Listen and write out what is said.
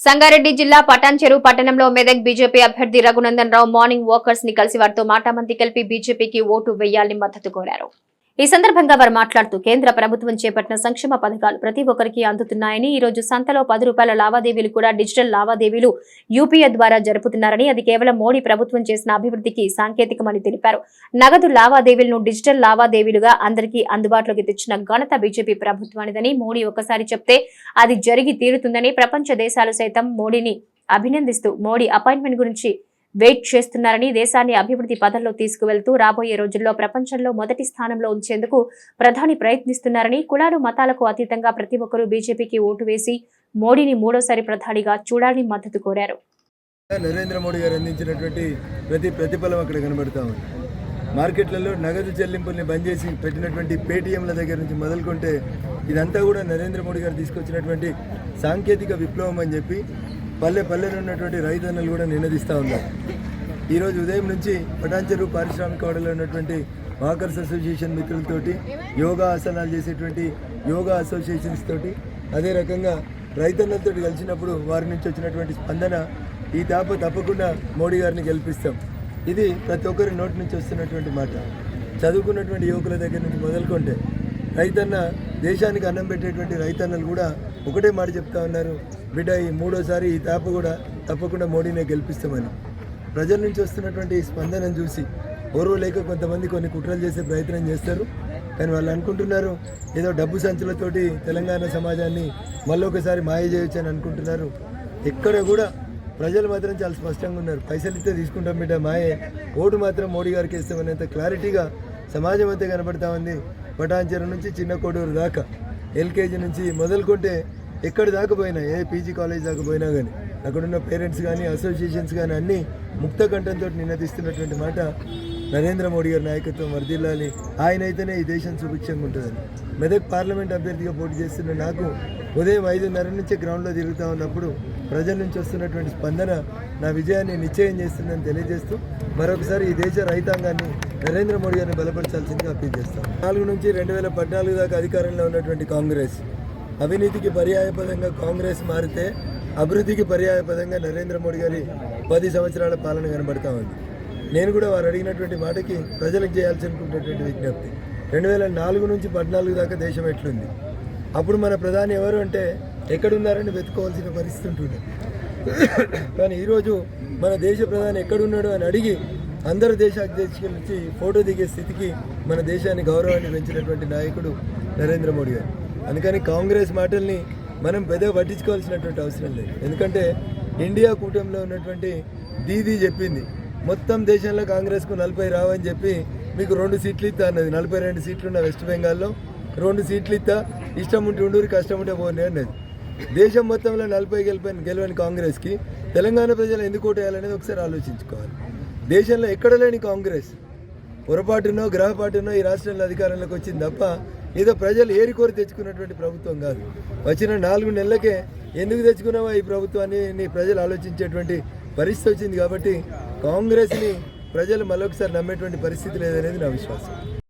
సంగారెడ్డి జిల్లా పటాన్చెరు పట్టణంలో మెదక్ బీజేపీ అభ్యర్థి రఘునందన్ రావు మార్నింగ్ వాకర్స్ని కలిసి వారితో మాటామంతి కలిపి బీజేపీకి ఓటు వేయాలని మద్దతు కోరారు. ఈ సందర్భంగా వారు మాట్లాడుతూ కేంద్ర ప్రభుత్వం చేపట్టిన సంక్షేమ పథకాలు ప్రతి ఒక్కరికి అందుతున్నాయని ఈ రోజు సంతలో పది రూపాయల లావాదేవీలు కూడా డిజిటల్ లావాదేవీలు యూపీఐ ద్వారా జరుపుతున్నారని అది కేవలం మోడీ ప్రభుత్వం చేసిన అభివృద్ధికి సాంకేతికమని తెలిపారు. నగదు లావాదేవీలను డిజిటల్ లావాదేవీలుగా అందరికీ అందుబాటులోకి తెచ్చిన ఘనత బీజేపీ ప్రభుత్వానిదని మోడీ ఒకసారి చెప్తే అది జరిగి తీరుతుందని ప్రపంచ దేశాలు సైతం మోడీని అభినందిస్తూ మోడీ అపాయింట్మెంట్ గురించి వెయిట్ చేస్తున్నారని దేశాన్ని అభివృద్ధి పదంలో తీసుకువెళ్తూ రాబోయే రోజుల్లో ప్రపంచంలో మొదటి స్థానంలో ఉంచేందుకు ప్రధాని ప్రయత్నిస్తున్నారని కులాలు మతాలకు అతీతంగా ప్రతి ఒక్కరూ బీజేపీకి ఓటు వేసి మోడీని మూడోసారి ప్రధానిగా చూడాలని మద్దతు కోరారు. నరేంద్ర మోడీ గారు అందించినటువంటి ప్రతి ప్రతిఫలం అక్కడ కనబడతా ఉంది. మార్కెట్లలో నగదు చెల్లింపుల్ని బంద్ చేసి పెట్టినటువంటి పేటీఎంల దగ్గర నుంచి మొదలుకుంటే ఇదంతా కూడా నరేంద్ర మోడీ గారు తీసుకొచ్చినటువంటి సాంకేతిక విప్లవం అని చెప్పి పల్లె పల్లెలో ఉన్నటువంటి రైతన్నలు కూడా నినదిస్తూ ఉన్నారు. ఈరోజు ఉదయం నుంచి పటాంచెరు పారిశ్రామిక వాడలో ఉన్నటువంటి వాకర్స్ అసోసియేషన్ మిత్రులతోటి యోగా ఆసనాలు చేసేటువంటి యోగా అసోసియేషన్స్ తోటి అదే రకంగా రైతన్నలతో కలిసినప్పుడు వారి నుంచి వచ్చినటువంటి స్పందన ఈ తాప తప్పకుండా మోడీ గారిని గెలిపిస్తాం. ఇది ప్రతి ఒక్కరి నోటి నుంచి వస్తున్నటువంటి మాట. చదువుకున్నటువంటి యువకుల దగ్గర నుంచి మొదలుకుంటే రైతన్న దేశానికి అన్నం పెట్టేటువంటి రైతన్నలు కూడా ఒకటే మాట చెప్తా ఉన్నారు. బిడ్డ ఈ మూడోసారి ఈ తాప కూడా తప్పకుండా మోడీనే గెలిపిస్తామని. ప్రజల నుంచి వస్తున్నటువంటి స్పందనను చూసి ఓర్వ లేక కొంతమంది కొన్ని కుట్రలు చేసే ప్రయత్నం చేస్తారు. కానీ వాళ్ళు అనుకుంటున్నారు ఏదో డబ్బు సంచులతోటి తెలంగాణ సమాజాన్ని మళ్ళొకసారి మాయ చేయొచ్చు అని అనుకుంటున్నారు. ఎక్కడ కూడా ప్రజలు మాత్రం చాలా స్పష్టంగా ఉన్నారు. పైసలు ఇస్తే తీసుకుంటాం బిడ్డ మాయే. ఓటు మాత్రం మోడీ గారికి ఇస్తామనేంత క్లారిటీగా సమాజం అంతా కనబడతా ఉంది. పటాన్చెరు నుంచి చిన్న కోడూరు దాకా. ఎల్కేజీ నుంచి మొదలుకుంటే ఎక్కడి దాకా పోయినా ఏ పీజీ కాలేజ్ దాకా పోయినా కానీ అక్కడున్న పేరెంట్స్ కానీ అసోసియేషన్స్ కానీ అన్నీ ముక్త కంఠంతో నినదిస్తున్నటువంటి మాట నరేంద్ర మోడీ గారి నాయకత్వం వర్దిల్లాలి ఆయన అయితేనే ఈ దేశం సుభిక్షంగా ఉంటుందని. మెదక్ పార్లమెంట్ అభ్యర్థిగా పోటీ చేస్తున్న నాకు ఉదయం ఐదున్నర నుంచి గ్రౌండ్లో తిరుగుతూ ఉన్నప్పుడు ప్రజల నుంచి వస్తున్నటువంటి స్పందన నా విజయాన్ని నిశ్చయం చేస్తుందని తెలియజేస్తూ మరొకసారి ఈ దేశ రైతాంగాన్ని నరేంద్ర మోడీ గారిని బలపరచాల్సిందిగా అప్పీల్ చేస్తాను. నాలుగు నుంచి రెండు వేల పద్నాలుగు దాకా అధికారంలో ఉన్నటువంటి కాంగ్రెస్ అవినీతికి పర్యాయపదంగా కాంగ్రెస్ మారితే అభివృద్ధికి పర్యాయపదంగా నరేంద్ర మోడీ గారి పది సంవత్సరాల పాలన కనబడతా ఉంది. నేను కూడా వారు అడిగినటువంటి మాటకి ప్రజలకు చేయాల్సి అనుకున్నటువంటి విజ్ఞప్తి. రెండు వేల నాలుగు నుంచి పద్నాలుగు దాకా దేశం ఎట్లుంది? అప్పుడు మన ప్రధాని ఎవరు అంటే ఎక్కడున్నారని వెతుకోవాల్సిన పరిస్థితి ఉంటుంది. కానీ ఈరోజు మన దేశ ప్రధాని ఎక్కడున్నాడు అని అడిగి అందరు దేశాధ్యక్షుల నుంచి ఫోటో దిగే స్థితికి మన దేశాన్ని గౌరవాన్ని పెంచినటువంటి నాయకుడు నరేంద్ర మోడీ గారు. అందుకని కాంగ్రెస్ మాటల్ని మనం పెద్దగా పట్టించుకోవాల్సినటువంటి అవసరం లేదు. ఎందుకంటే ఇండియా కూటమిలో ఉన్నటువంటి దీదీ చెప్పింది మొత్తం దేశంలో కాంగ్రెస్కు నలభై రావని చెప్పి మీకు రెండు సీట్లు ఇస్తా అన్నది. నలభై రెండు సీట్లు ఉన్న వెస్ట్ బెంగాల్లో రెండు సీట్లు ఇస్తా ఇష్టం ఉంటే ఉండూరి కష్టం ఉంటే పోనీ అన్నది. దేశం మొత్తంలో నలభై గెలిపోయిన గెలవని కాంగ్రెస్కి తెలంగాణ ప్రజలు ఎందుకు ఓటేయాలనేది ఒకసారి ఆలోచించుకోవాలి. దేశంలో ఎక్కడ లేని కాంగ్రెస్? పొరపాటునో గ్రహపాటునో ఈ రాష్ట్రంలో అధికారంలోకి వచ్చింది తప్ప ఏదో ప్రజలు ఏరికోరి తెచ్చుకున్నటువంటి ప్రభుత్వం కాదు. వచ్చిన నాలుగు నెలలకే ఎందుకు తెచ్చుకున్నావా ఈ ప్రభుత్వాన్ని? నీ ప్రజలు ఆలోచించేటువంటి పరిస్థితి వచ్చింది కాబట్టి కాంగ్రెస్ని ప్రజలు మరొకసారి నమ్మేటువంటి పరిస్థితి లేదనేది నా విశ్వాసం.